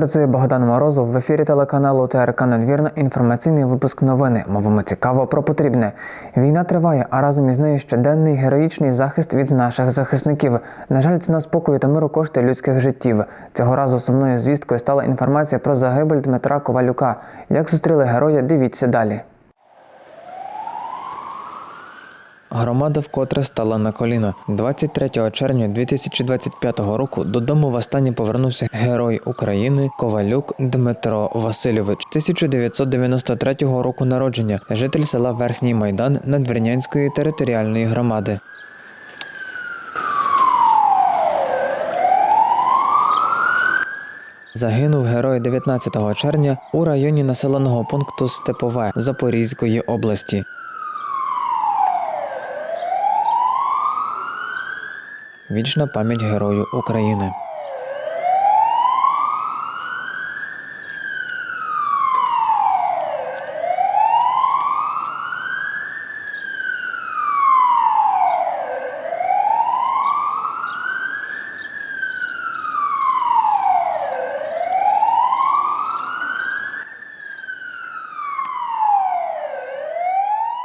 Працює Богдан Морозов в ефірі телеканалу ТРК Надвірна. Інформаційний випуск новини. Мовимо цікаво про потрібне. Війна триває, а разом із нею щоденний героїчний захист від наших захисників. На жаль, ціна спокою та миру коштує людських життів. Цього разу сумною звісткою стала інформація про загибель Дмитра Ковалюка. Як зустріли героя, дивіться далі. Громада вкотре стала на коліна. 23 червня 2025 року додому востаннє повернувся герой України Ковалюк Дмитро Васильович, 1993 року народження, житель села Верхній Майдан Надвірнянської територіальної громади. Загинув герой 19 червня у районі населеного пункту Степове Запорізької області. Вічна пам'ять герою України.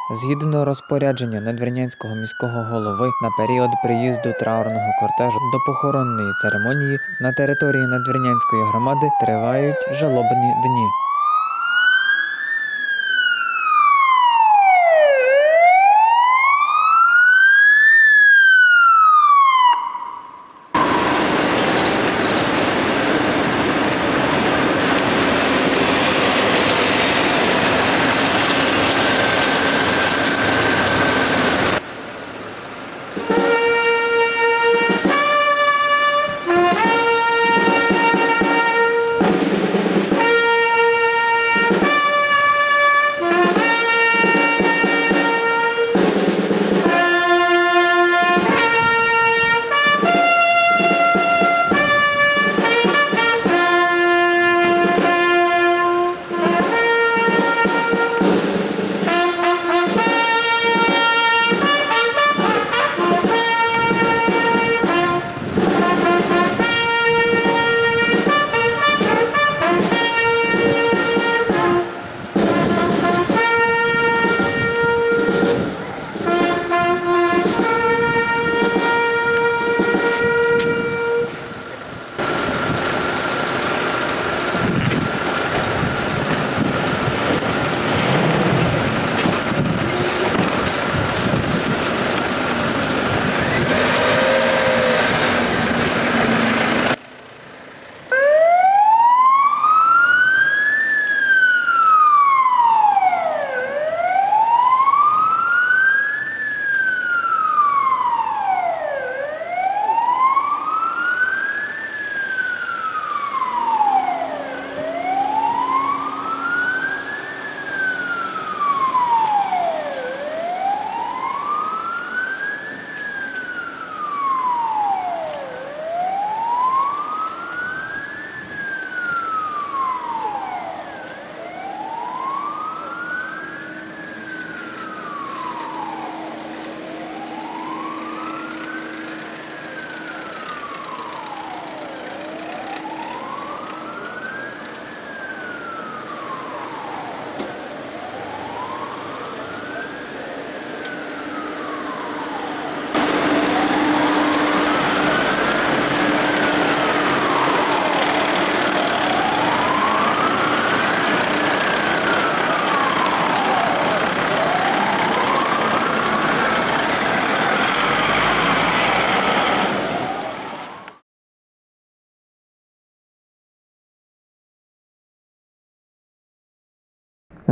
Згідно розпорядження надвірнянського міського голови на період приїзду траурного кортежу до похоронної церемонії на території надвірнянської громади тривають жалобні дні.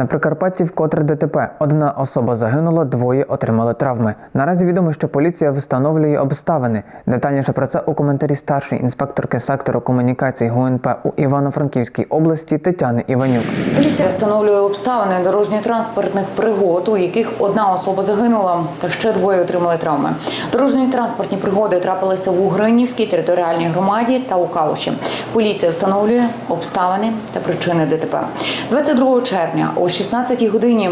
На Прикарпатті вкотре ДТП. Одна особа загинула, двоє отримали травми. Наразі відомо, що поліція встановлює обставини. Детальніше про це у коментарі старшої інспекторки сектору комунікацій ГУНП у Івано-Франківській області Тетяни Іванюк. Поліція встановлює обставини дорожньо-транспортних пригод, у яких одна особа загинула, та ще двоє отримали травми. Дорожні транспортні пригоди трапилися в Угринівській територіальній громаді та у Калуші. Поліція встановлює обставини та причини ДТП. 22 червня о 16 годині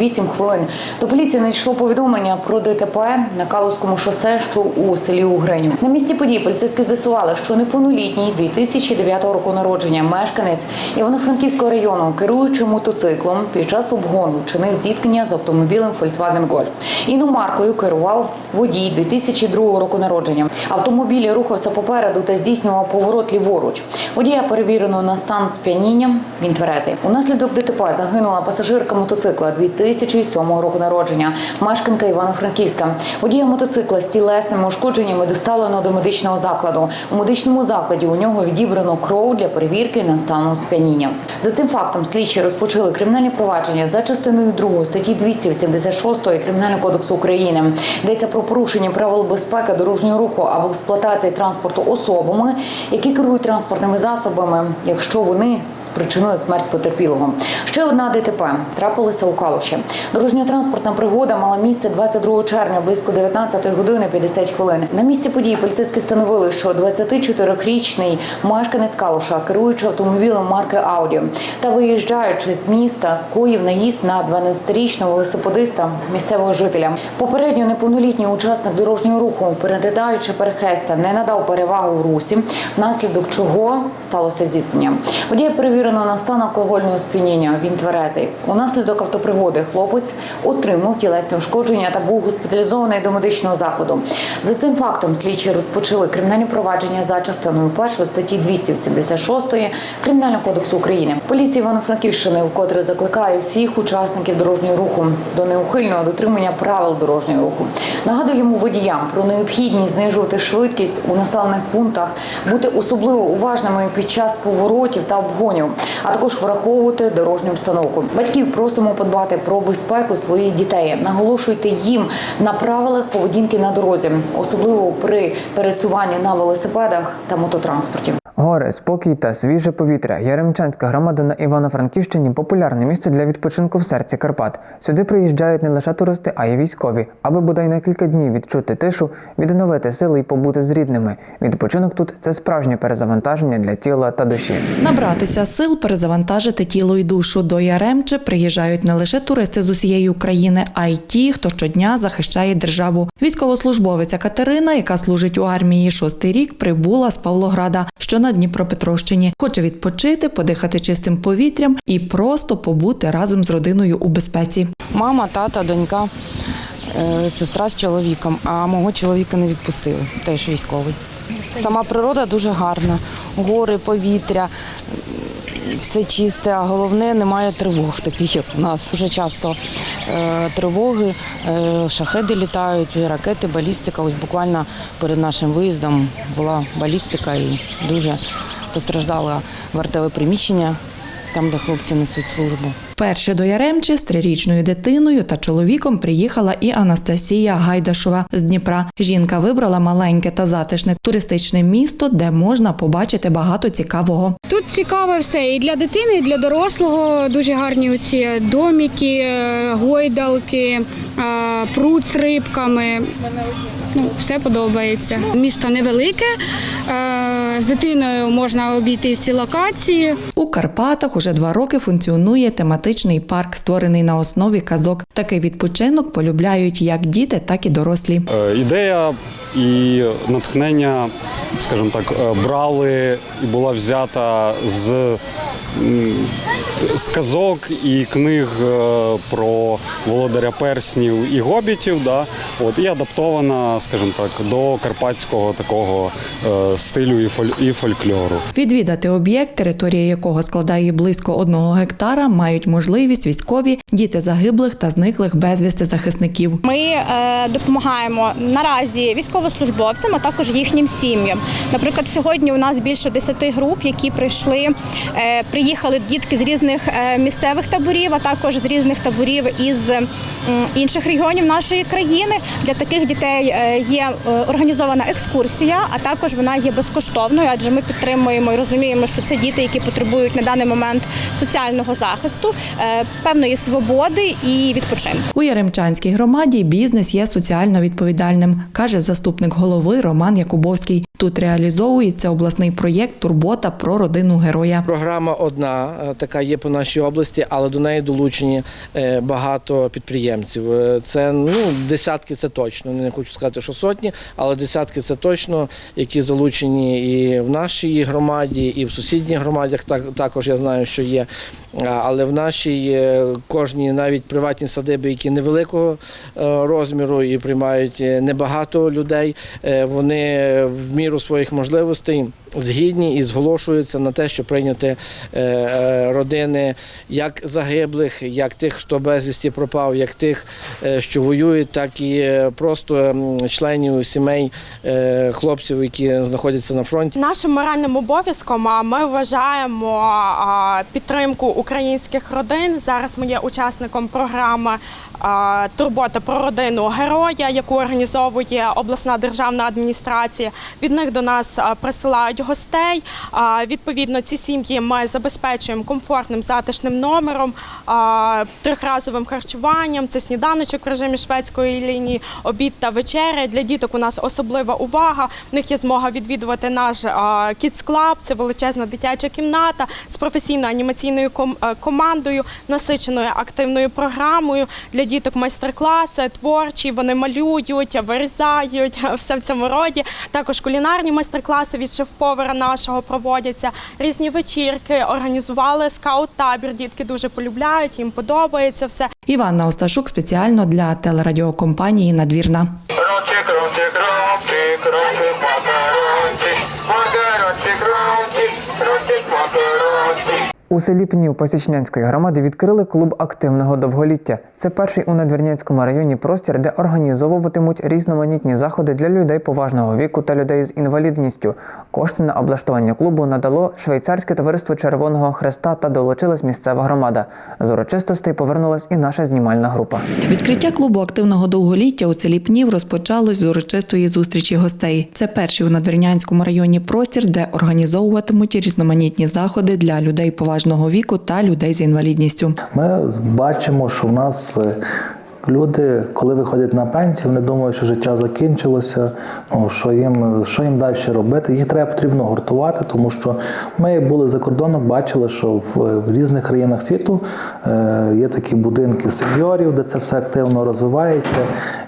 08 хвилин до поліції надійшло повідомлення про ДТП на Калузькому шосе, що у селі Угриню. На місці події поліцейські з'ясували, що неповнолітній 2009 року народження мешканець Івано-Франківського району, керуючи мотоциклом, під час обгону чинив зіткнення з автомобілем Volkswagen Golf. Іномаркою керував водій 2002 року народження. Автомобіль рухався попереду та здійснював поворот ліворуч. Водія перевірено на стан сп'яніння. Він тверезий. Унаслідок ДТП загинула пасажирка мотоцикла 2007 року народження, мешканка Івано-Франківська. Водія мотоцикла з тілесними ушкодженнями доставлено до медичного закладу. У медичному закладі у нього відібрано кров для перевірки на стан сп'яніння. За цим фактом слідчі розпочали кримінальне провадження за частиною 2 статті 286 Кримінального кодексу України. Йдеться про порушення правил безпеки дорожнього руху або експлуатації транспорту особами, які керують транспортними засобами, якщо вони спричинили смерть потерпілого. Ще одна ДТП трапилася у Калуші. Дорожньо-транспортна пригода мала місце 22 червня близько 19 години 50 хвилин. На місці події поліцейські встановили, що 24-річний мешканець Калуша, керуючи автомобілем марки Ауді та виїжджаючи з міста, скоїв наїзд на 12-річного велосипедиста місцевого жителя. Попередньо неповнолітній учасник дорожнього руху, перетинаючи перехрестя, не надав перевагу в русі, внаслідок чого сталося зіткнення. Водія перевірено на стан алкогольного сп'яніння. Він тверезий. Унаслідок автопригоди хлопець отримав тілесні ушкодження та був госпіталізований до медичного закладу. За цим фактом слідчі розпочали кримінальне провадження за частиною першої статті 276 Кримінального кодексу України. Поліція Івано-Франківщини вкотре закликає всіх учасників дорожнього руху до неухильного дотримання правил дорожнього руху. Нагадуємо водіям про необхідність знижувати швидкість у населених пунктах, бути особливо уважними під час поворотів та обгонів, а також враховувати дорожню обстановку. Батьків просимо подбати про безпеку своїх дітей. Наголошуйте їм на правилах поведінки на дорозі, особливо при пересуванні на велосипедах та мототранспорті. Гори, спокій та свіже повітря. Яремчанська громада на Івано-Франківщині популярне місце для відпочинку в серці Карпат. Сюди приїжджають не лише туристи, а й військові, аби бодай на кілька днів відчути тишу, відновити сили і побути з рідними. Відпочинок тут це справжнє перезавантаження для тіла та душі. Набратися сил, перезавантажити тіло і душу до Яремче приїжджають не лише туристи з усієї України, а й ті, хто щодня захищає державу. Військовослужбовиця Катерина, яка служить у армії шостий рік, прибула з Павлограда, що на Дніпропетровщині. Хоче відпочити, подихати чистим повітрям і просто побути разом з родиною у безпеці. Мама, тата, донька, е, сестра з чоловіком, а мого чоловіка не відпустили, теж військовий. Сама природа дуже гарна, гори, повітря, все чисте, а головне немає тривог, таких як у нас. Дуже часто е, тривоги, е, шахеди літають, ракети, балістика. Ось буквально перед нашим виїздом була балістика і дуже постраждало вартове приміщення, там, де хлопці несуть службу. Перше до Яремчі з трирічною дитиною та чоловіком приїхала і Анастасія Гайдашова з Дніпра. Жінка вибрала маленьке та затишне туристичне місто, де можна побачити багато цікавого. Тут цікаве все і для дитини, і для дорослого. Дуже гарні оці доміки, е, гойдалки, е, пруд з рибками. Ну, все подобається. Місто невелике. е, З дитиною можна обійти всі локації. У Карпатах уже два роки функціонує тематичний парк, створений на основі казок. Такий відпочинок полюбляють як діти, так і дорослі. Е, Ідея і натхнення, скажімо так, е, брали і була взята з, з казок і книг про володаря перснів і гобітів, да, от, і адаптована, скажімо так, до карпатського такого е, стилю і, фоль- і фольклору. Відвідати об'єкт, територія якого складає близько одного гектара, мають можливість військові, діти загиблих та зниклих безвісти захисників. Ми е, допомагаємо наразі військовослужбовцям, а також їхнім сім'ям. Наприклад, сьогодні у нас більше 10 груп, які прийшли, е, приїхали дітки з різних е, місцевих таборів, а також з різних таборів із інших регіонів нашої країни. Для таких дітей е, є е, організована екскурсія, а також вона є безкоштовною, адже ми підтримуємо і розуміємо, що це діти, які потребують на даний момент соціального захисту, е, певної свободи і відпочинку. У Яремчанській громаді бізнес є соціально відповідальним, каже заступник голови Роман Якубовський. Тут реалізовується обласний проєкт Турбота про родину героя. Програма одна е, така є по нашій області, але до неї долучені е, багато підприємців. Е, Це ну десятки, це точно. Не хочу сказати, що сотні, але десятки це точно, які залучені і в нашій громаді, і в сусідніх громадах. Так також я знаю, що є. Але в нашій е, кожній навіть приватні садиби, які невеликого е, розміру і приймають е, небагато людей, вони в міру своїх можливостей згідні і зголошуються на те, щоб прийняти родини як загиблих, як тих, хто безвісті пропав, як тих, що воюють, так і просто членів сімей е, хлопців, які знаходяться на фронті. Нашим моральним обов'язком ми вважаємо підтримку українських родин. Зараз ми є учасником програми Турбота про родину героя, яку організовує обласна державна адміністрація. Від них до нас присилають гостей. Відповідно, ці сім'ї ми забезпечуємо комфортним затишним номером, а, трьохразовим харчуванням. Це сніданочок в режимі шведської лінії, обід та вечеря. Для діток у нас особлива увага. В них є змога відвідувати наш Kids Club. Це величезна дитяча кімната з професійною анімаційною е, командою, насиченою активною програмою. Для діток майстер-класи, творчі, вони малюють, вирізають, все в цьому роді. Також кулінарні майстер-класи від шеф-повара нашого проводяться. Різні вечірки, організували скаут-табір. Дітки дуже полюбляють, їм подобається все. Іванна Осташук спеціально для телерадіокомпанії Надвірна. microfone. У селі Пнів Посічнянської громади відкрили клуб активного довголіття. Це перший у Надвірнянському районі простір, де організовуватимуть різноманітні заходи для людей поважного віку та людей з інвалідністю. Кошти на облаштування клубу надало швейцарське товариство Червоного Хреста та долучилась місцева громада. З урочистостей повернулась і наша знімальна група. Відкриття клубу активного довголіття у селі Пнів розпочалось з урочистої зустрічі гостей. Це перший у Надвірнянському районі простір, де організовуватимуть різноманітні заходи для людей поважного віку та людей з інвалідністю. Ми бачимо, що в нас е, люди, коли виходять на пенсію, вони думають, що життя закінчилося, ну, що їм, що їм далі робити. Їх треба потрібно гуртувати, тому що ми були за кордоном, бачили, що в, в різних країнах світу е, є такі будинки сеньорів, де це все активно розвивається.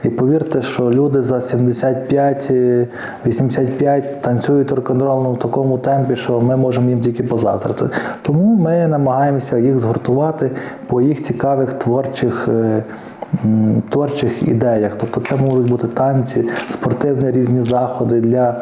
І повірте, що люди за 75, е, 85 танцюють рок-н-рол в такому темпі, що ми можемо їм тільки позаздрити. Тому ми намагаємося їх згуртувати по їх цікавих творчих. е, Творчих ідеях, тобто це можуть бути танці, спортивні різні заходи для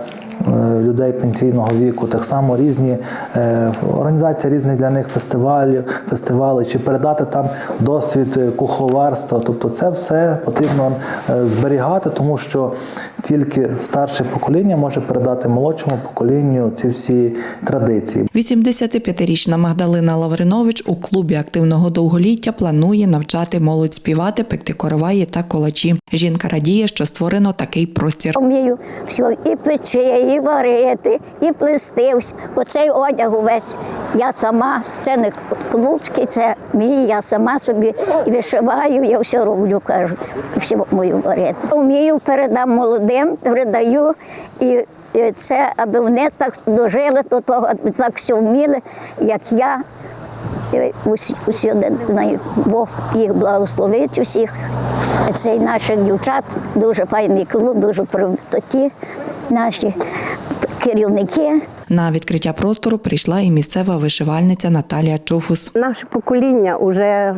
людей пенсійного віку, так само різні е, організація різних для них фестивалів, фестивали, чи передати там досвід е, куховарства. Тобто це все потрібно е, зберігати, тому що тільки старше покоління може передати молодшому поколінню ці всі традиції. 85-річна Магдалина Лавринович у клубі активного довголіття планує навчати молодь співати, пекти короваї та колачі. Жінка радіє, що створено такий простір. Вмію все і печи, і варити, і плести. Ось Оцей одяг увесь я сама. Це не клубський, це мій. Я сама собі і вишиваю, я все роблю, кажу, і все вмію варити. Вмію, передам молодим, передаю і. Це, аби вони так дожили до того, аби так все вміли, як я. Усюди Бог їх благословить усіх. Цей наших дівчат дуже файний клуб, дуже привітоті наші керівники. На відкриття простору прийшла і місцева вишивальниця Наталія Чуфус. Наше покоління вже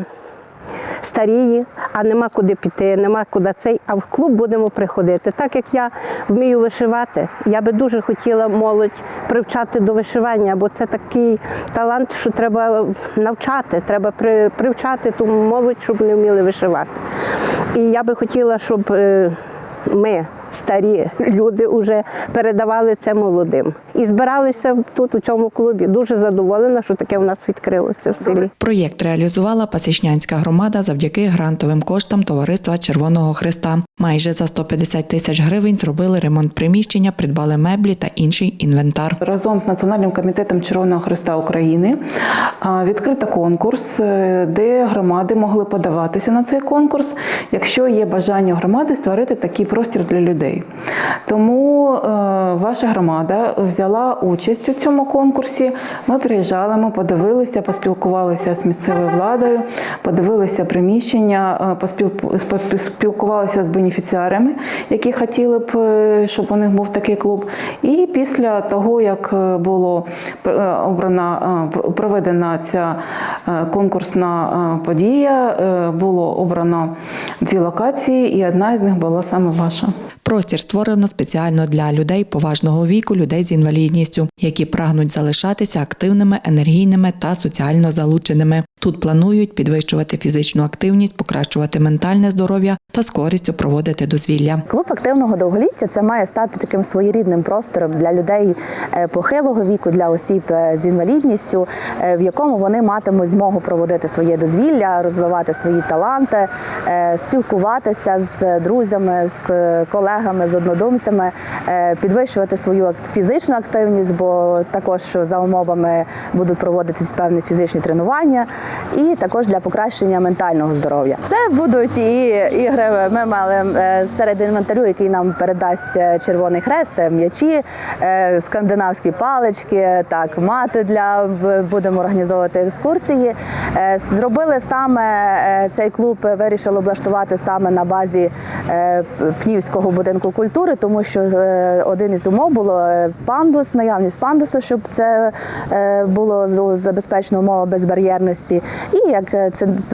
старіє, а нема куди піти, нема куди цей. А в клуб будемо приходити. Так як я вмію вишивати, я би дуже хотіла молодь привчати до вишивання, бо це такий талант, що треба навчати, треба при- привчати ту молодь, щоб вони вміли вишивати. І я би хотіла, щоб е, ми. Старі люди вже передавали це молодим і збиралися тут у цьому клубі. Дуже задоволена, що таке у нас відкрилося в селі. Проєкт реалізувала Пасічнянська громада завдяки грантовим коштам Товариства Червоного Христа. Майже за 150 тисяч гривень зробили ремонт приміщення, придбали меблі та інший інвентар. Разом з Національним комітетом Червоного Христа України відкрита конкурс, е, де громади могли подаватися на цей конкурс, якщо є бажання громади створити такий простір для людей. Людей. Тому е, ваша громада взяла участь у цьому конкурсі. Ми приїжджали, ми подивилися, поспілкувалися з місцевою владою, подивилися приміщення, е, поспілкувалися з бенефіціарами, які хотіли б, е, щоб у них був такий клуб. І після того, як е, було обрана проведена ця конкурсна подія, було обрано дві локації, і одна з них була саме ваша. Простір створено спеціально для людей поважного віку, людей з інвалідністю, які прагнуть залишатися активними, енергійними та соціально залученими. Тут планують підвищувати фізичну активність, покращувати ментальне здоров'я та з користю проводити дозвілля. Клуб активного довголіття це має стати таким своєрідним простором для людей е, похилого віку, для осіб е, з інвалідністю, е, в якому вони матимуть змогу проводити своє дозвілля, розвивати свої таланти, спілкуватися з друзями, з колегами, з однодумцями, підвищувати свою фізичну активність, бо також за умовами будуть проводитись певні фізичні тренування, і також для покращення ментального здоров'я. Це будуть і ігри. Ми мали е, серед інвентарю, який нам передасть е, Червоний Хрест, це м'ячі, е, скандинавські палички, так, мати для будемо організовувати екскурсії. Зробили саме цей клуб, вирішили облаштувати саме на базі Пнівського будинку культури, тому що один із умов було пандус, наявність пандусу, щоб це було забезпечено умова безбар'єрності, і як е,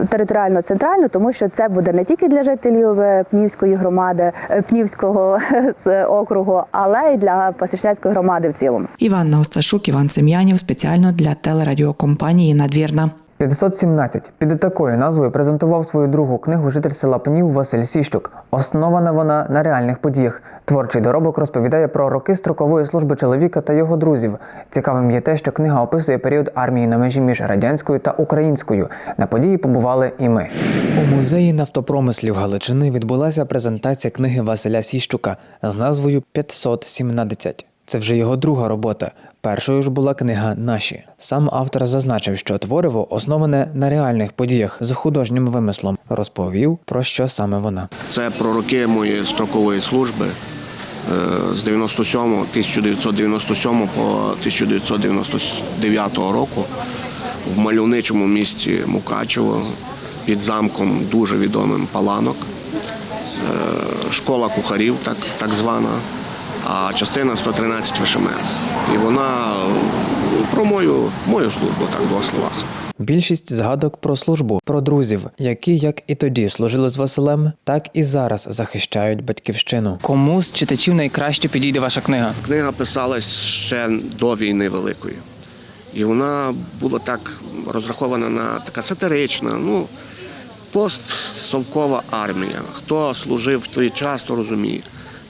територіально центрально, тому що це буде не тільки для жителів е, Пнівської громади, е, Пнівського округу, але й для Пасічняцької громади в цілому. Іванна Осташук, Іван Сем'янів спеціально для телерадіокомпанії Надвірна. 517 під такою назвою презентував свою другу книгу житель села Пнів Василь Сіщук. Основана вона на реальних подіях. Творчий доробок розповідає про роки строкової служби чоловіка та його друзів. Цікавим є те, що книга описує період армії на межі між радянською та українською. На події побували і ми. У музеї нафтопромислів Галичини відбулася презентація книги Василя Сіщука з назвою 517. Це вже його друга робота. Першою ж була книга Наші. Сам автор зазначив, що твориво основане на реальних подіях з художнім вимислом. Розповів про що саме вона. Це про роки моєї строкової служби е, з 97 1997 по 1999 року в мальовничому місті Мукачево під замком дуже відомим Паланок. Е, Школа кухарів, так, так звана, а частина 113 ВШМС. І вона е, про мою, мою службу, так в двох словах. Більшість згадок про службу, про друзів, які як і тоді служили з Василем, так і зараз захищають батьківщину. Кому з читачів найкраще підійде ваша книга? Книга писалась ще до війни великої. І вона була так розрахована на така сатирична, ну, постсовкова армія. Хто служив в той час, то розуміє.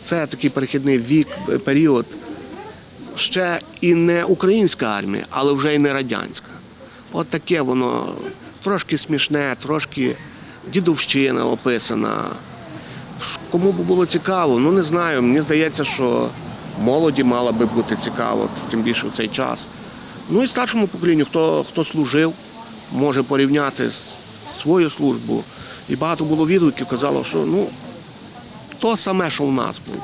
Це такий перехідний вік, період. Ще і не українська армія, але вже і не радянська. От таке воно трошки смішне, трошки дідовщина описана. Кому б було цікаво, ну не знаю. Мені здається, що молоді мала би бути цікаво, тим більше в цей час. Ну і старшому поколінню, хто, хто служив, може порівняти свою службу. І багато було відгуків, казало, що ну, то саме, що в нас було.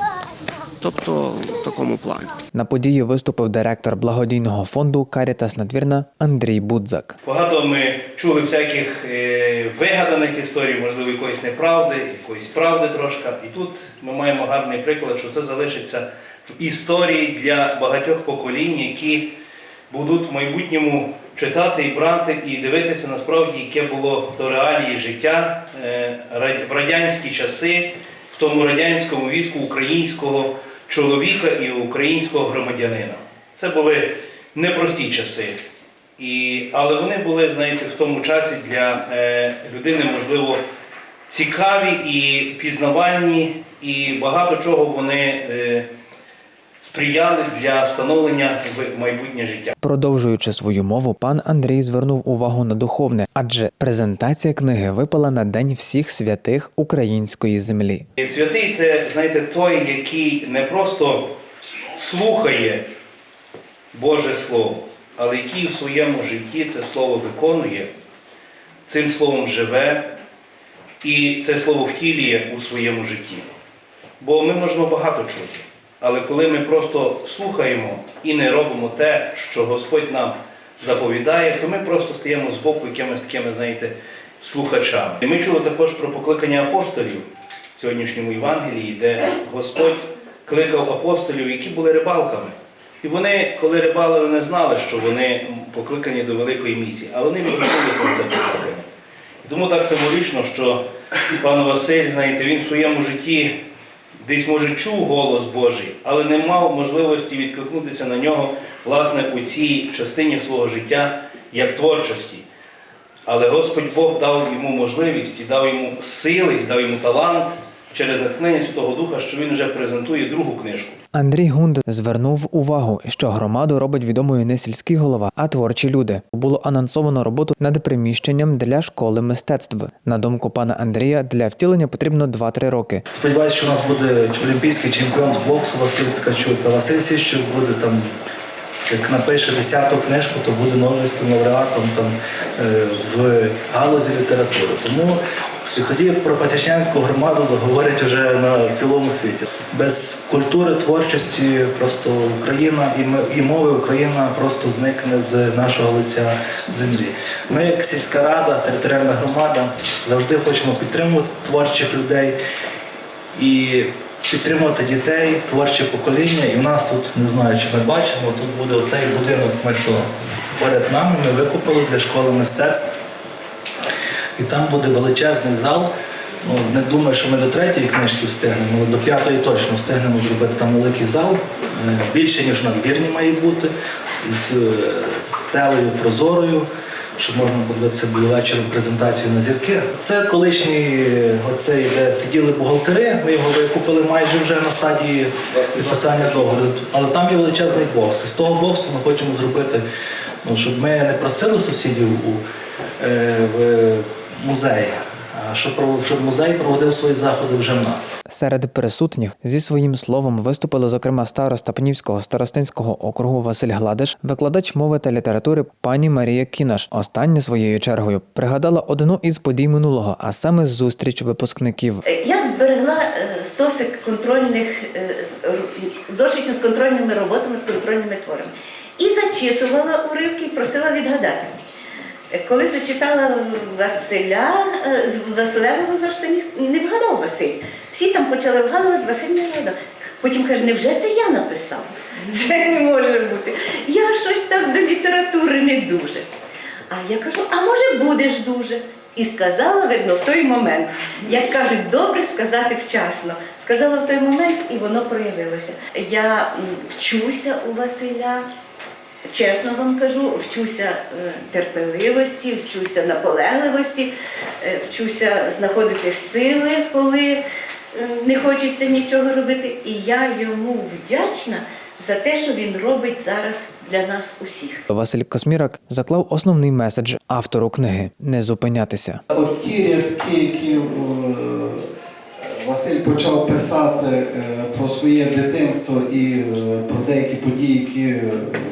Тобто в такому плані. На події виступив директор благодійного фонду Карітас Надвірна Андрій Будзак. Багато ми чули всяких е, вигаданих історій, можливо, якоїсь неправди, якоїсь правди трошки. І тут ми маємо гарний приклад, що це залишиться в історії для багатьох поколінь, які будуть в майбутньому читати і брати і дивитися насправді, яке було то реалії життя е, в радянські часи, в тому радянському війську українського чоловіка і українського громадянина. Це були непрості часи. І, але вони були, знаєте, в тому часі для е, людини, можливо, цікаві і пізнавальні, і багато чого вони е, сприяли для встановлення в майбутнє життя. Продовжуючи свою мову, пан Андрій звернув увагу на духовне, адже презентація книги випала на День всіх святих української землі. Святий це, знаєте, той, який не просто слухає Боже Слово, але який в своєму житті це слово виконує, цим словом живе і це слово втілює у своєму житті. Бо ми можемо багато чути. Але коли ми просто слухаємо і не робимо те, що Господь нам заповідає, то ми просто стаємо з боку якимись такими, знаєте, слухачами. І ми чули також про покликання апостолів в сьогоднішньому Євангелії, де Господь кликав апостолів, які були рибалками. І вони, коли рибалили, не знали, що вони покликані до великої місії, але вони відгукнулися на це покликання. І тому так символічно, що пан Василь, знаєте, він в своєму житті десь, може, чув голос Божий, але не мав можливості відкликнутися на нього, власне, у цій частині свого життя як творчості. Але Господь Бог дав йому можливість і дав йому сили, і дав йому талант через натхнення Святого Духа, що він вже презентує другу книжку. Андрій Гунд звернув увагу, що громаду робить відомою не сільський голова, а творчі люди. Було анонсовано роботу над приміщенням для школи мистецтв. На думку пана Андрія, для втілення потрібно 2-3 роки. Сподіваюся, що у нас буде олімпійський чемпіон з боксу Василь Ткачук. А Василь Сіщук буде там, як напише 10-ту книжку, то буде Нобелівським лауреатом там, е, в галузі літератури. Тому і тоді про Пасічнянську громаду заговорять вже на цілому світі. Без культури, творчості просто Україна і мови Україна просто зникне з нашого лиця землі. Ми, як сільська рада, територіальна громада, завжди хочемо підтримувати творчих людей і підтримувати дітей, творче покоління. І в нас тут, не знаю, чи ми бачимо, тут буде оцей будинок, ми що поряд нами ми викупили для школи мистецтв. І там буде величезний зал. Ну, не думаю, що ми до третьої книжки встигнемо, але до п'ятої точно встигнемо зробити там великий зал. Е, Більше, ніж на двірні має бути, з, стелею прозорою, щоб можна подивитися було вечором презентацію на зірки. Це колишній е, оцей, де сиділи бухгалтери, ми його викупили майже вже на стадії підписання договору. Але там є величезний бокс. І з того боксу ми хочемо зробити, ну, щоб ми не просили сусідів у, е, в музеї, щоб, музей проводив свої заходи вже в нас. Серед присутніх зі своїм словом виступили зокрема староста Пнівського старостинського округу Василь Гладиш, викладач мови та літератури пані Марія Кінаш. Остання своєю чергою пригадала одну із подій минулого, а саме зустріч випускників. Я зберегла е, стосик контрольних е, зошитів з контрольними роботами, з контрольними творами. І зачитувала уривки і просила відгадати. Е, Коли зачитала Василя, е, з Василевого ніх- не вгадав Василь. Всі там почали вгадувати, Василь не вгадав. Потім каже, невже це я написав? Це не може бути. Я щось так до літератури не дуже. А я кажу, а може будеш дуже? І сказала, видно, в той момент, як кажуть, добре сказати вчасно. Сказала в той момент, і воно проявилося. Я вчуся у Василя, чесно вам кажу, вчуся е, терпеливості, вчуся наполегливості, е, вчуся знаходити сили, коли е, не хочеться нічого робити. І я йому вдячна за те, що він робить зараз для нас усіх. Василь Космірак заклав основний меседж автору книги не зупинятися. От ті рядки, які Василь почав писати про своє дитинство і е, про деякі події, які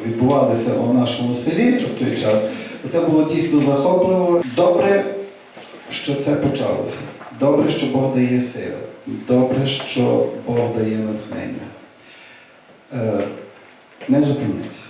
відбувалися у нашому селі в той час, це було дійсно захопливо. Добре, що це почалося. Добре, що Бог дає сили. Добре, що Бог дає натхнення. Е, Не зупиняйся.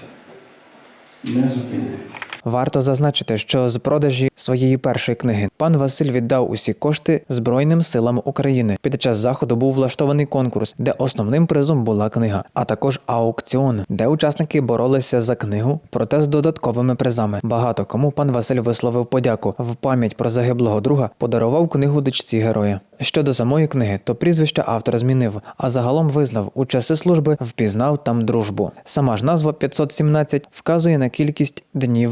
Не зупиняйся. Варто зазначити, що з продажі своєї першої книги пан Василь віддав усі кошти Збройним силам України. Під час заходу був влаштований конкурс, де основним призом була книга, а також аукціон, де учасники боролися за книгу, проте з додатковими призами. Багато кому пан Василь висловив подяку. В пам'ять про загиблого друга подарував книгу дочці героя. Щодо самої книги, то прізвище автор змінив, а загалом визнав у часи служби впізнав там дружбу. Сама ж назва 517 вказує на кількість днів